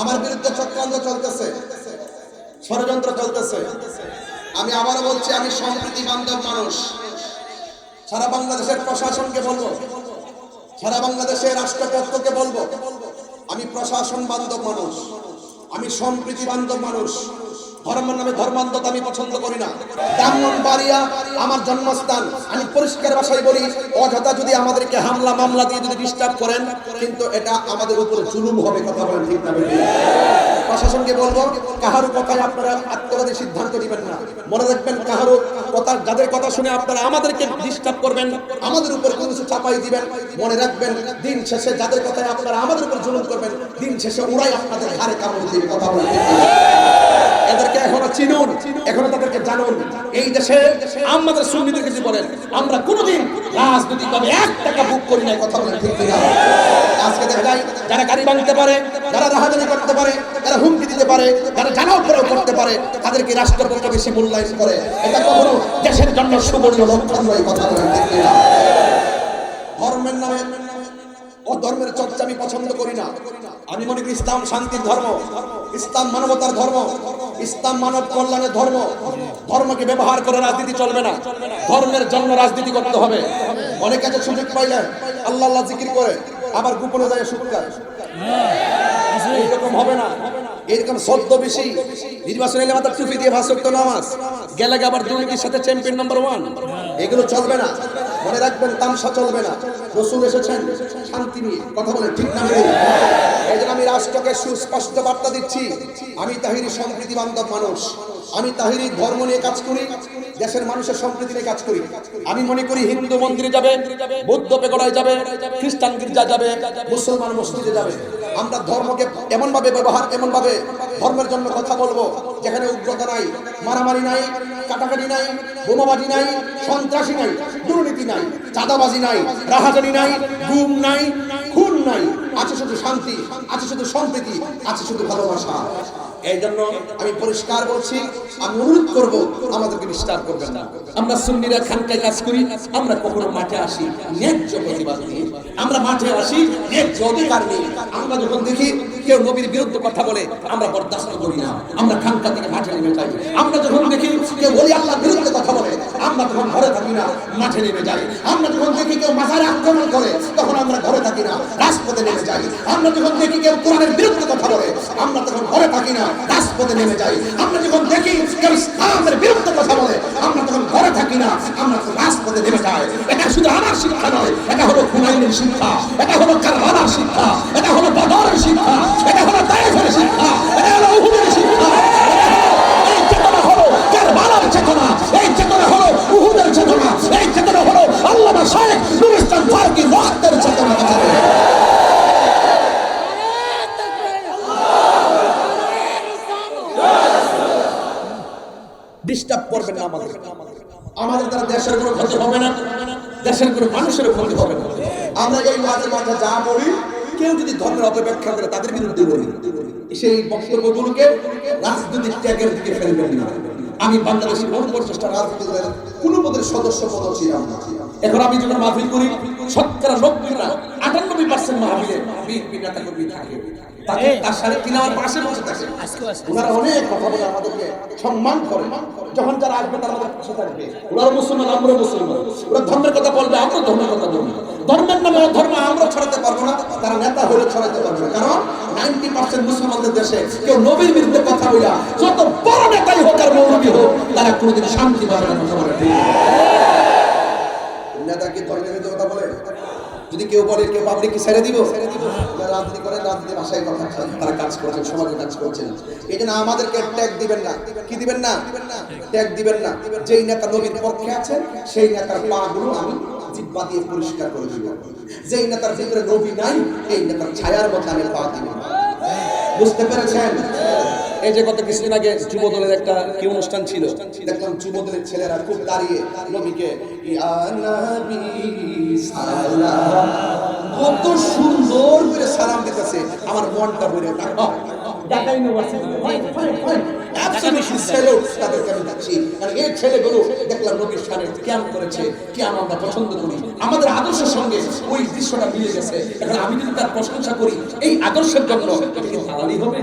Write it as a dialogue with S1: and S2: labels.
S1: আমার বিরুদ্ধে চক্রান্ত চলতেছে। ষড়যন্ত্র চলতেছে। আমি আবারও বলছি, আমি সম্প্রীতি বান্ধব মানুষ। সারা বাংলাদেশের প্রশাসনকে বলব, সারা বাংলাদেশের রাষ্ট্রপক্ষকে বলব, আমি প্রশাসন বান্ধব মানুষ। আমি সম্প্রীতি বান্ধব মানুষ। ধর্মের নামে ধর্মান্ধতা আমি পছন্দ করি না। ব্রাহ্মণ বাড়িয়া আমার জন্মস্থান। আমি পরিষ্কার ভাষায় বলি, অযথা যদি আমাদেরকে হামলা, মামলা দিয়ে যদি ডিস্টার্ব করেন, কিন্তু এটা আমাদের উপরে জুলুম হবে কথা বলেন ঠিক না প্রশাসনকে বলব, কাহারও কথায় আপনারা আত্মবাদী সিদ্ধান্ত দিবেন না। মনে রাখবেন, কাহারও কথা, যাদের কথা শুনে আপনারা আমাদেরকে ডিস্টার্ব করবেন, আমাদের উপর কোনো কিছু চাপাই দিবেন, মনে রাখবেন, দিন শেষে যাদের কথায় আপনারা আমাদের উপর জুলুম করবেন, দিন শেষে ওরাই আপনাদের ঘাড়ে কামড় দিবে কথা বলেন? এদেরকে এখনও চিনুন, এখনও তাদেরকে জানুন। এই দেশে আমাদের সুন্নিদের কিছু বলেন, আমরা কোনোদিন রাজনৈতিকভাবে এক টাকা বুক করি নাই, কথা বলেন ঠিক কিনা? আজকে দেখা যায়, যারা গাড়ি ভাঙতে পারে, যারা রাহাজানি করতে পারে, যারা হুমকি দিতে পারে, যারা জানাও পরেও করতে পারে, তাদেরকে রাষ্ট্রপক্ষ বেশি মূল্যায়ন করে। এটা কখনো দেশের জন্য সুবর্ণ লক্ষণ নয়, কথা বলেন ঠিক কিনা? ধর্মের নামে ও ধর্মের চর্চা আমি পছন্দ করি না। আমি মনে করি ইসলাম শান্তির ধর্ম। ইসলাম মানবতার ধর্ম। ইসলাম মানব কল্যাণের ধর্ম। ধর্মকে ব্যবহার করে রাজনীতি চলবে না। ধর্মের জন্য রাজনীতি করতে হবে। অনেক কাছে সুযোগ পাইলে আল্লাহ আল্লাহ জিকির করে। আবার গোপনে যায় সুখ খায়। এরকম হবে না। এরকম সদ্য বেশি। নির্বাচন এলে মাত্র টুপি দিয়ে ভাষক নামাজ। গেলে আবার দুর্নীতির সাথে চ্যাম্পিয়ন নাম্বার ওয়ান এগুলো চলবে না। মনে রাখবেন, তামসা চলবে না। রসুল এসেছেন, শান্তি নিয়ে। কথা বলে ঠিক না এই জন্য আমি রাষ্ট্রকে সুস্পষ্ট বার্তা দিচ্ছি। আমি তাহিরি সম্প্রীতি বান্ধব মানুষ। আমি তাহিরি ধর্ম নিয়ে কাজ করি, দেশের মানুষের সম্প্রীতি নিয়ে কাজ করি। আমি মনে করি হিন্দু মন্দিরে যাবে, বৌদ্ধ পেগড়ায় যাবে, খ্রিস্টান গির্জা যাবে, মুসলমান মসজিদে যাবে। আমরা ধর্মকে এমনভাবে ব্যবহার, এমনভাবে ধর্মের জন্য কথা বলব, যেখানে উগ্রতা নাই, মারামারি নাই, কাটাকাটি নাই, বোমাবাজি নাই, সন্ত্রাসী নাই। দুর্নীতি নাই, চাঁদাবাজি নাই, রাহাজানি নাই, গুম নাই, খুন নাই। আছে শুধু শান্তি, আছে শুধু সম্প্রীতি, আছে শুধু ভালোবাসা। এই জন্য আমি পরিষ্কার বলছি, আমি অনুরোধ করব, আমাদেরকে ডিস্টার্ব করবেন না। আমরা সুন্নিরা খানকায় কাজ করি, আমরা কখনো মাঠে আসি, ন্যায্য প্রতিবাদ নিয়ে। আমরা মাঠে আসি, ন্যায্য অধিকার নিয়ে। আমরা যখন দেখি কেউ নবীর বিরুদ্ধে কথা বলে, আমরা বরদাস্ত করি না। আমরা খানকা থেকে মাঠে নেমে যাই। আমরা যখন দেখি কেউ বলি আল্লাহর বিরুদ্ধে কথা বলে, আমরা তখন ঘরে থাকি না, মাঠে নেমে যাই। আমরা যখন দেখি কেউ মাথায় আক্রমণ করে, তখন আমরা ঘরে থাকি না, রাজপথে নেমে যাই। আমরা যখন দেখি কেউ কোরআনের বিরুদ্ধে কথা বলে, আমরা তখন ঘরে থাকি না রাজপথে নেমে যাই। আমরা যখন দেখি কেউ ইসলামের বিরুদ্ধে কথা বলে, আমরা তখন ঘরে থাকি না, আমরা রাজপথে নেমে যাই। এটা শুধু আমার শিক্ষা নয়, এটা হলো কুমাইনের শিক্ষা, এটা হলো ডিস্টার্ব করবেন না আমাদের। আমাদের দ্বারা দেশের কোনো ক্ষতি হবে না, দেশের কোনো মানুষের ক্ষতি হবে না। আমরা এই মাঝে মাঝে যা বলি, কেউ যদি ধর্মের অপব্যাখ্যা করে তাদের বিরুদ্ধে বলি। সেই বক্তব্যগুলোকে রাজনৈতিক ত্যাগের দিকে ফেলবেন না। আমি বাংলাদেশি বহু প্রচেষ্টা রাজনীতি দলের কোন পদের সদস্য পদ ছিলাম এখন আমি যখন মাহফিল করি, শতকরা নব্বই আটানব্বই পার্সেন্ট মাহফিলে বিএনপি নেতা কর্মী থাকে। তাকে তার সাথে তিনি আমার পাশে বসে থাকে ওনারা অনেক কথা বলে আমাদেরকে সম্মান করে। যখন যারা আসবে তারা আমাদের পাশে থাকবে। ওনারা মুসলমান আমরা মুসলমান। ওরা ধর্মের কথা বলবে আমরা ধর্মের কথা বলব। ধর্মের নামে আমরা ছড়াতে পারব না। তারা নেতা হলে ছড়াতে পারবে না। কারণ নাইনটি পার্সেন্ট মুসলমানদের দেশে কেউ নবীর বিরুদ্ধে কথা বইলা যত বড় নেতাই হোক আর মৌলবী হোক তারা কোনোদিন শান্তি পাবে না নেতা কি ধর্মের কথা বলে? যদি কেউ বলে কেউ পাবলিক কি ছেড়ে দিব? যারা রাজনীতি করে রাজনীতি ভাষায় কথা তারা কাজ করছেন সমাজে কাজ করছেন। এই জন্য আমাদেরকে ট্যাগ দিবেন না। কি দিবেন না? ট্যাগ দিবেন না। যেই নেতা নবীর পক্ষে আছেন সেই নেতার পা গুলো আমি জিব্বা দিয়ে পরিষ্কার করে দিব। যেই নেতার ভিতরে নবী নাই এই নেতার ছায়ার মধ্যে আমি পা দিব। বুঝতে পেরেছেন? এই যে গত কিছুদিন আগে যুব দলের একটা কি অনুষ্ঠান ছিল? দেখলাম যুব দলের ছেলেরা খুব দাঁড়িয়ে নবীকে কত সুন্দর করে সালাম দিতেছে আমার মনটা ভরে ঢাকা ইউনিভার্সিটি অ্যাবসলিউটলি স্যালুট তাদেরকে আমি দিচ্ছি কারণ এই ছেলেগুলো দেখলাম নবীর সামনে করেছে ক্যাম্প আমরা পছন্দ করি। আমাদের আদর্শের সঙ্গে ওই দৃশ্যটা মিলে গেছে। এখন আমি যদি তার প্রশংসা করি এই আদর্শের জন্য দালালি হবে?